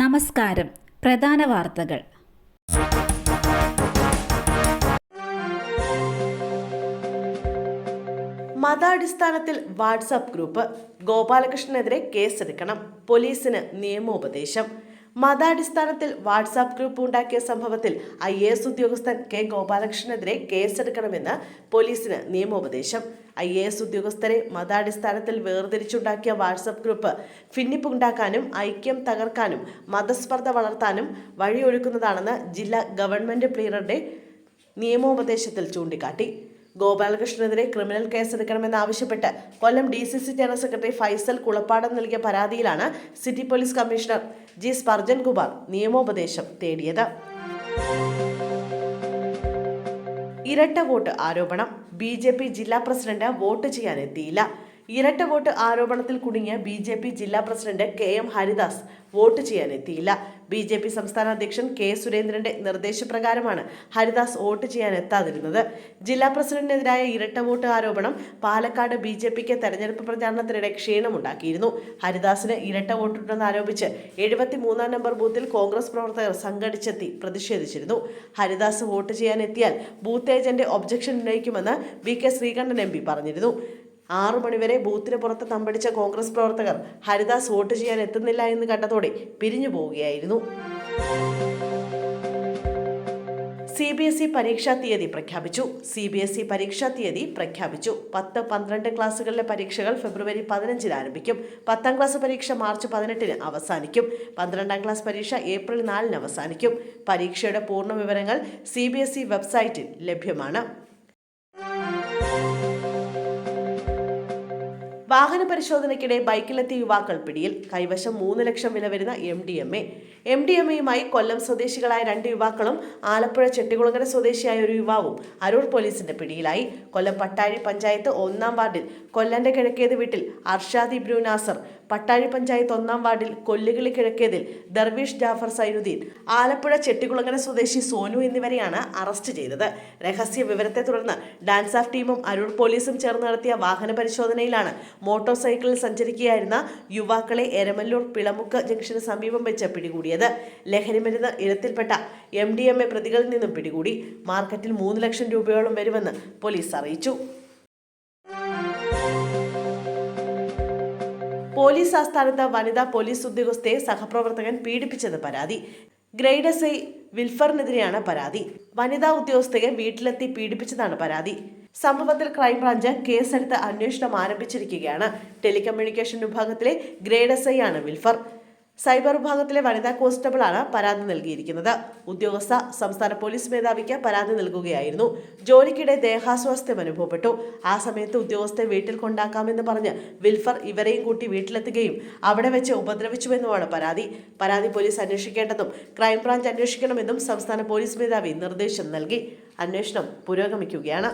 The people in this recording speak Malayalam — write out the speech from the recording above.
നമസ്കാരം. പ്രധാന വാർത്തകൾ. മതാടിസ്ഥാനത്തിൽ വാട്സാപ്പ് ഗ്രൂപ്പ് ഗോപാലകൃഷ്ണനെതിരെ കേസെടുക്കണം. പോലീസിന് നിയമോപദേശം. മതാടിസ്ഥാനത്തിൽ വാട്സാപ്പ് ഗ്രൂപ്പ് ഉണ്ടാക്കിയ സംഭവത്തിൽ ഐ എ എസ് ഉദ്യോഗസ്ഥൻ കെ ഗോപാലകൃഷ്ണനെതിരെ കേസെടുക്കണമെന്ന് പോലീസിന് നിയമോപദേശം. ഐ എ എസ് ഉദ്യോഗസ്ഥരെ മതാടിസ്ഥാനത്തിൽ വേർതിരിച്ചുണ്ടാക്കിയ വാട്സാപ്പ് ഗ്രൂപ്പ് ഭിന്നിപ്പുണ്ടാക്കാനും ഐക്യം തകർക്കാനും മതസ്പർദ്ധ വളർത്താനും വഴിയൊരുക്കുന്നതാണെന്ന് ജില്ലാ ഗവൺമെന്റ് പ്ലീനറുടെ നിയമോപദേശത്തിൽ ചൂണ്ടിക്കാട്ടി. ഗോപാലകൃഷ്ണനെതിരെ criminal കേസെടുക്കണമെന്നാവശ്യപ്പെട്ട് Kollam D C C general secretary Faisal Kulappadam നൽകിയ പരാതിയിലാണ് city police commissioner G Sparjan Kumar നിയമോപദേശം തേടിയത്. ഇരട്ട വോട്ട് ആരോപണം. ബി ജെ പി ജില്ലാ പ്രസിഡന്റ് വോട്ട് ചെയ്യാൻ എത്തിയില്ല ഇരട്ട വോട്ട് ആരോപണത്തിൽ കുടുങ്ങിയ ബി ജെ പി ജില്ലാ president K M Haridas vote ചെയ്യാൻ എത്തിയില്ല ബി ജെ പി സംസ്ഥാന അധ്യക്ഷൻ കെ സുരേന്ദ്രന്റെ നിർദ്ദേശപ്രകാരമാണ് ഹരിദാസ് വോട്ട് ചെയ്യാൻ എത്താതിരുന്നത് ജില്ലാ പ്രസിഡന്റിനെതിരായ ഇരട്ട വോട്ട് ആരോപണം പാലക്കാട് ബി ജെ പിക്ക് തെരഞ്ഞെടുപ്പ് പ്രചാരണത്തിനിടെ ക്ഷീണമുണ്ടാക്കിയിരുന്നു. ഹരിദാസിന് ഇരട്ട വോട്ടുണ്ടെന്ന് ആരോപിച്ച് എഴുപത്തി മൂന്നാം നമ്പർ ബൂത്തിൽ കോൺഗ്രസ് പ്രവർത്തകർ സംഘടിച്ചെത്തി പ്രതിഷേധിച്ചിരുന്നു. ഹരിദാസ് വോട്ട് ചെയ്യാൻ എത്തിയാൽ ബൂത്ത് ഏജന്റ് ഒബ്ജക്ഷൻ ഉന്നയിക്കുമെന്ന് വി കെ ശ്രീകണ്ഠൻ എം പറഞ്ഞിരുന്നു. ആറു മണിവരെ ബൂത്തിന് പുറത്ത് തമ്പടിച്ച കോൺഗ്രസ് പ്രവർത്തകർ ഹരിദാസ് വോട്ട് ചെയ്യാൻ എത്തുന്നില്ല എന്ന് കണ്ടതോടെ പിരിഞ്ഞു പോവുകയായിരുന്നു. സി ബി എസ് ഇ പരീക്ഷാ തീയതി പ്രഖ്യാപിച്ചു. സി ബി എസ് ഇ പരീക്ഷാ തീയതി പ്രഖ്യാപിച്ചു. പത്ത് പന്ത്രണ്ട് ക്ലാസ്സുകളിലെ പരീക്ഷകൾ ഫെബ്രുവരി പതിനഞ്ചിന് ആരംഭിക്കും. പത്താം ക്ലാസ് പരീക്ഷ മാർച്ച് പതിനെട്ടിന് അവസാനിക്കും. പന്ത്രണ്ടാം ക്ലാസ് പരീക്ഷ ഏപ്രിൽ നാലിന് അവസാനിക്കും. പരീക്ഷയുടെ പൂർണ വിവരങ്ങൾ സി ബി എസ് ഇ വെബ്സൈറ്റിൽ ലഭ്യമാണ്. വാഹന പരിശോധനയ്ക്കിടെ ബൈക്കിലെത്തിയ യുവാക്കൾ പിടിയിൽ കൈവശം മൂന്ന് ലക്ഷം വില വരുന്ന M D M A. M D M എയുമായി കൊല്ലം സ്വദേശികളായ രണ്ട് യുവാക്കളും ആലപ്പുഴ ചെട്ടികുളങ്ങര സ്വദേശിയായ ഒരു യുവാവും അരൂർ പോലീസിന്റെ പിടിയിലായി. കൊല്ലം പട്ടാഴി പഞ്ചായത്ത് ഒന്നാം വാർഡിൽ കൊല്ലന്റെ കിഴക്കേത് വീട്ടിൽ അർഷാദ് ഇബ്രു നാസർ പട്ടാഴി പഞ്ചായത്ത് ഒന്നാം വാർഡിൽ കൊല്ലുകിളി കിഴക്കേതിൽ ദർവീഷ് ജാഫർ സൈനുദ്ദീൻ ആലപ്പുഴ ചെട്ടികുളങ്ങര സ്വദേശി സോനു എന്നിവരെയാണ് അറസ്റ്റ് ചെയ്തത്. രഹസ്യ വിവരത്തെ തുടർന്ന് ഡാൻസ് ഓഫ് ടീമും അരൂർ പോലീസും ചേർന്ന് നടത്തിയ വാഹന പരിശോധനയിലാണ് മോട്ടോർ സൈക്കിളിൽ സഞ്ചരിക്കുകയായിരുന്ന യുവാക്കളെ എരമല്ലൂർ പിളമുക്ക് ജംഗ്ഷന് സമീപം വെച്ച് പിടികൂടിയത്. ലഹരിമരുന്ന് ഇനത്തിൽപ്പെട്ട എം ഡി എം എ പ്രതികളിൽ നിന്നും പിടികൂടി. മാർക്കറ്റിൽ മൂന്ന് ലക്ഷം രൂപയോളം വരുമെന്ന് പോലീസ് അറിയിച്ചു. പോലീസ് ആസ്ഥാനത്ത് വനിതാ പോലീസ് ഉദ്യോഗസ്ഥയെ സഹപ്രവർത്തകൻ പീഡിപ്പിച്ചത് പരാതി. ഗ്രേഡ് എസ് ഐ വിൽഫറിനെതിരെയാണ് പരാതി. വനിതാ ഉദ്യോഗസ്ഥയെ വീട്ടിലെത്തി പീഡിപ്പിച്ചതാണ് പരാതി. സംഭവത്തിൽ ക്രൈംബ്രാഞ്ച് കേസെടുത്ത് അന്വേഷണം ആരംഭിച്ചിരിക്കുകയാണ്. ടെലികമ്മ്യൂണിക്കേഷൻ വിഭാഗത്തിലെ ഗ്രേഡ് എസ് ഐ ആണ് വിൽഫർ. സൈബർ വിഭാഗത്തിലെ വനിതാ കോൺസ്റ്റബിളാണ് പരാതി നൽകിയിരിക്കുന്നത്. ഉദ്യോഗസ്ഥ സംസ്ഥാന പോലീസ് മേധാവിക്ക് പരാതി നൽകുകയായിരുന്നു. ജോലിക്കിടെ ദേഹാസ്വാസ്ഥ്യം അനുഭവപ്പെട്ടു. ആ സമയത്ത് ഉദ്യോഗസ്ഥയെ വീട്ടിൽ കൊണ്ടാക്കാമെന്ന് പറഞ്ഞ് വിൽഫർ ഇവരെയും കൂട്ടി വീട്ടിലെത്തുകയും അവിടെ വെച്ച് ഉപദ്രവിച്ചുവെന്നുമാണ് പരാതി. പരാതി പോലീസ് അന്വേഷിക്കേണ്ടതും ക്രൈംബ്രാഞ്ച് അന്വേഷിക്കണമെന്നും സംസ്ഥാന പോലീസ് മേധാവി നിർദ്ദേശം നൽകി. അന്വേഷണം പുരോഗമിക്കുകയാണ്.